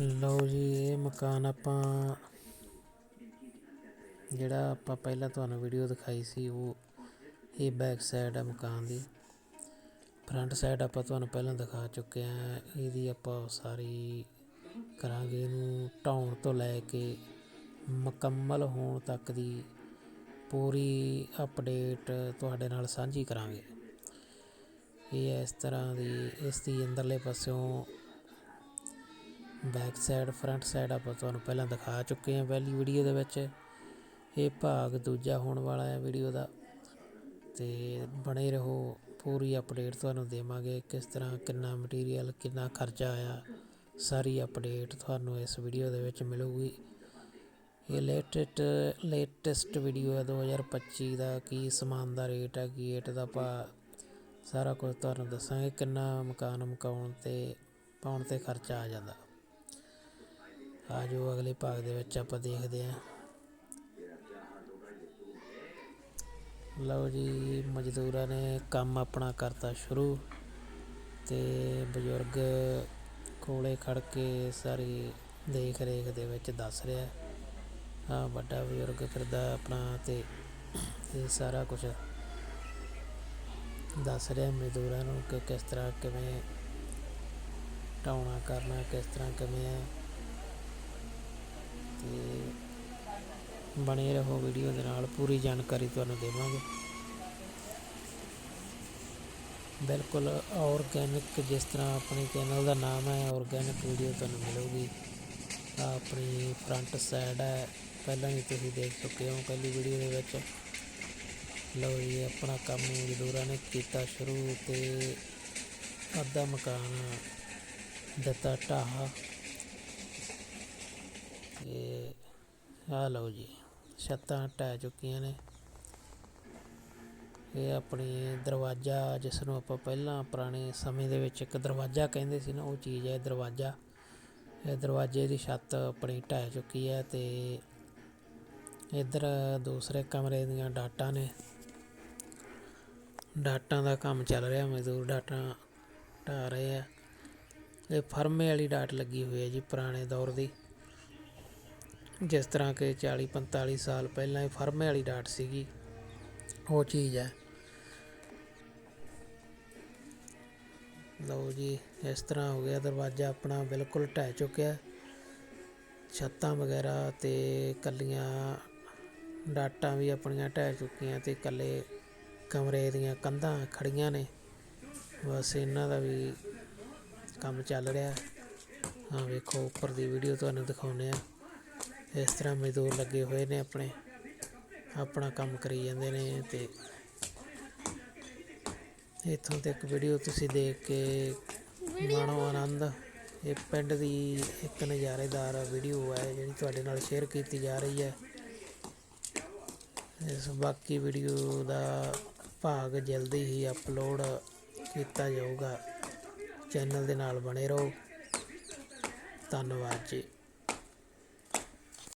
ਲਓ ਜੀ, ਇਹ ਮਕਾਨ ਆਪਾਂ ਜਿਹੜਾ ਆਪਾਂ ਪਹਿਲਾਂ ਤੁਹਾਨੂੰ ਵੀਡੀਓ ਦਿਖਾਈ ਸੀ, ਉਹ ਇਹ ਬੈਕ ਸਾਈਡ ਹੈ ਮਕਾਨ ਦੀ। ਫਰੰਟ ਸਾਈਡ ਆਪਾਂ ਤੁਹਾਨੂੰ ਪਹਿਲਾਂ ਦਿਖਾ ਚੁੱਕੇ ਹਾਂ ਇਹਦੀ ਆਪਾਂ ਸਾਰੀ ਕਰਾਂਗੇ ਇਹਨੂੰ ਢਾਉਣ ਤੋਂ ਲੈ ਕੇ ਮੁਕੰਮਲ ਹੋਣ ਤੱਕ ਦੀ ਪੂਰੀ ਅਪਡੇਟ ਤੁਹਾਡੇ ਨਾਲ ਸਾਂਝੀ ਕਰਾਂਗੇ। ਇਹ ਇਸ ਤਰ੍ਹਾਂ ਦੀ, ਇਸ ਦੀ ਅੰਦਰਲੇ ਪਾਸਿਓਂ ਬੈਕ ਸਾਈਡ ਫਰੰਟ ਸਾਈਡ ਆਪਾਂ ਤੁਹਾਨੂੰ ਪਹਿਲਾਂ ਦਿਖਾ ਚੁੱਕੇ ਹਾਂ ਪਹਿਲੀ ਵੀਡੀਓ ਦੇ ਵਿੱਚ। ਇਹ ਭਾਗ ਦੂਜਾ ਹੋਣ ਵਾਲਾ ਹੈ ਵੀਡੀਓ ਦਾ। ਤੇ ਬਣੇ ਰਹੋ, ਪੂਰੀ ਅਪਡੇਟ ਤੁਹਾਨੂੰ ਦੇਵਾਂਗੇ ਕਿਸ ਤਰ੍ਹਾਂ, ਕਿੰਨਾ ਮਟੀਰੀਅਲ ਕਿੰਨਾ ਖਰਚਾ ਆਇਆ। ਸਾਰੀ ਅਪਡੇਟ ਤੁਹਾਨੂੰ ਇਸ ਵੀਡੀਓ ਦੇ ਵਿੱਚ ਮਿਲੂਗੀ। ਇਹ ਲੇਟੈਸਟ ਲੇਟੈਸਟ ਵੀਡੀਓ ਹੈ 2025 ਦਾ। ਕੀ ਸਮਾਨ ਦਾ ਰੇਟ ਹੈ, ਕੀ ਰੇਟ ਦਾ ਭਾਅ? ਸਾਰਾ ਕੁਝ ਤੁਹਾਨੂੰ ਦੱਸਾਂਗੇ ਕਿੰਨਾ ਮਕਾਨ ਮਕਾਉਣ ਤੇ, ਪਾਉਣ ਤੇ ਖਰਚਾ ਆ ਜਾਂਦਾ। ਆ ਜੋ ਅਗਲੇ ਭਾਗ ਦੇ ਵਿੱਚ ਆਪਾਂ ਦੇਖਦੇ ਹਾਂ। ਲਓ ਜੀ, ਮਜ਼ਦੂਰਾਂ ਨੇ ਕੰਮ ਆਪਣਾ ਕਰਤਾ ਸ਼ੁਰੂ ਤੇ ਬਜ਼ੁਰਗ ਕੋਲੇ ਖੜ ਕੇ ਸਾਰੀ ਦੇਖ ਰੇਖ ਦੇ ਵਿੱਚ ਦੱਸ ਰਿਹਾ। ਆ ਵੱਡਾ ਬਜ਼ੁਰਗ ਫਿਰਦਾ ਆਪਣਾ ਤੇ ਇਹ ਸਾਰਾ ਕੁਝ ਦੱਸ ਰਿਹਾ ਮਜ਼ਦੂਰਾਂ ਨੂੰ ਕਿ ਕਿਸ ਤਰ੍ਹਾਂ ਕਿਵੇਂ ਢਾਉਣਾ ਕਰਨਾ ਕਿਸ ਤਰ੍ਹਾਂ ਕਿਵੇਂ ਹੈ ਤੇ ਬਣੇ ਰਹੋ ਵੀਡੀਓ ਦੇ ਨਾਲ, ਪੂਰੀ ਜਾਣਕਾਰੀ ਤੁਹਾਨੂੰ ਦੇਵਾਂਗੇ। ਬਿਲਕੁਲ ਆਰਗੈਨਿਕ ਜਿਸ ਤਰ੍ਹਾਂ ਆਪਣੇ ਚੈਨਲ ਦਾ ਨਾਮ ਹੈ ਆਰਗੈਨਿਕ ਵੀਡੀਓ ਤੁਹਾਨੂੰ ਮਿਲੂਗੀ। ਆਪਣੀ ਫਰੰਟ ਸਾਈਡ ਹੈ, ਪਹਿਲਾਂ ਹੀ ਤੁਸੀਂ ਦੇਖ ਚੁੱਕੇ ਹੋ, ਪਹਿਲੀ ਵੀਡੀਓ ਦੇ ਵਿੱਚ। ਲਓ ਜੀ, ਆਪਣਾ ਕੰਮ ਮਜ਼ਦੂਰਾਂ ਨੇ ਕੀਤਾ ਸ਼ੁਰੂ ਤੇ ਅੱਧਾ ਮਕਾਨ ਦਿੱਤਾ ਢਾਹ। ਤੇ ਆ ਲਓ ਜੀ, ਛੱਤਾਂ ਢਹਿ ਚੁੱਕੀਆਂ ਨੇ। ਇਹ ਆਪਣੀ ਦਰਵਾਜ਼ਾ ਜਿਸ ਨੂੰ ਆਪਾਂ ਪਹਿਲਾਂ ਪੁਰਾਣੇ ਸਮੇਂ ਦੇ ਵਿੱਚ ਇੱਕ ਦਰਵਾਜ਼ਾ ਕਹਿੰਦੇ ਸੀ ਨਾ, ਉਹ ਚੀਜ਼ ਹੈ ਦਰਵਾਜ਼ਾ। ਇਹ ਦਰਵਾਜ਼ੇ ਦੀ ਛੱਤ ਆਪਣੀ ਢਹਿ ਚੁੱਕੀ ਹੈ ਤੇ ਇੱਧਰ ਦੂਸਰੇ ਕਮਰੇ ਦੀਆਂ ਡਾਟਾਂ ਨੇ। ਡਾਟਾਂ ਦਾ ਕੰਮ ਚੱਲ ਰਿਹਾ, ਮਜ਼ਦੂਰ ਡਾਟਾਂ ਢਾ ਰਹੇ ਆ। ਇਹ ਫਰਮੇ ਵਾਲੀ ਡਾਟ ਲੱਗੀ ਹੋਈ ਹੈ ਜੀ, ਪੁਰਾਣੇ ਦੌਰ ਦੀ। ਜਿਸ ਤਰ੍ਹਾਂ ਕਿ 40 45 ਸਾਲ ਪਹਿਲਾਂ ਇਹ ਫਰਮੇ ਵਾਲੀ ਡਾਟ ਸੀਗੀ, ਉਹ ਚੀਜ਼ ਹੈ। ਲਓ ਜੀ, ਇਸ ਤਰ੍ਹਾਂ ਹੋ ਗਿਆ, ਦਰਵਾਜ਼ਾ ਆਪਣਾ ਬਿਲਕੁਲ ਢਹਿ ਚੁੱਕਿਆ। ਛੱਤਾਂ ਵਗੈਰਾ ਤੇ ਕੱਲੀਆਂ ਡਾਟਾਂ ਵੀ ਆਪਣੀਆਂ ਢਹਿ ਚੁੱਕੀਆਂ ਤੇ ਕੱਲੇ ਕਮਰੇ ਦੀਆਂ ਕੰਧਾਂ ਖੜੀਆਂ ਨੇ। ਬਸ ਇਹਨਾਂ ਦਾ ਵੀ ਕੰਮ ਚੱਲ ਰਿਹਾ। ਹਾਂ ਵੇਖੋ, ਉੱਪਰ ਦੀ ਵੀਡੀਓ ਤੁਹਾਨੂੰ ਦਿਖਾਉਂਦੇ ਆ ਇਸ ਤਰ੍ਹਾਂ ਮਜ਼ਦੂਰ ਲੱਗੇ ਹੋਏ ਨੇ ਆਪਣੇ, ਆਪਣਾ ਕੰਮ ਕਰੀ ਜਾਂਦੇ ਨੇ ਅਤੇ ਇੱਥੋਂ ਤੱਕ ਵੀਡੀਓ ਤੁਸੀਂ ਦੇਖ ਕੇ ਮਾਣੋ ਆਨੰਦ। ਇਹ ਪਿੰਡ ਦੀ ਇੱਕ ਨਜ਼ਾਰੇਦਾਰ ਵੀਡੀਓ ਹੈ ਜਿਹੜੀ ਤੁਹਾਡੇ ਨਾਲ ਸ਼ੇਅਰ ਕੀਤੀ ਜਾ ਰਹੀ ਹੈ। ਇਸ ਬਾਕੀ ਵੀਡੀਓ ਦਾ ਭਾਗ ਜਲਦੀ ਹੀ ਅਪਲੋਡ ਕੀਤਾ ਜਾਊਗਾ। ਚੈਨਲ ਦੇ ਨਾਲ ਬਣੇ ਰਹੋ। ਧੰਨਵਾਦ ਜੀ।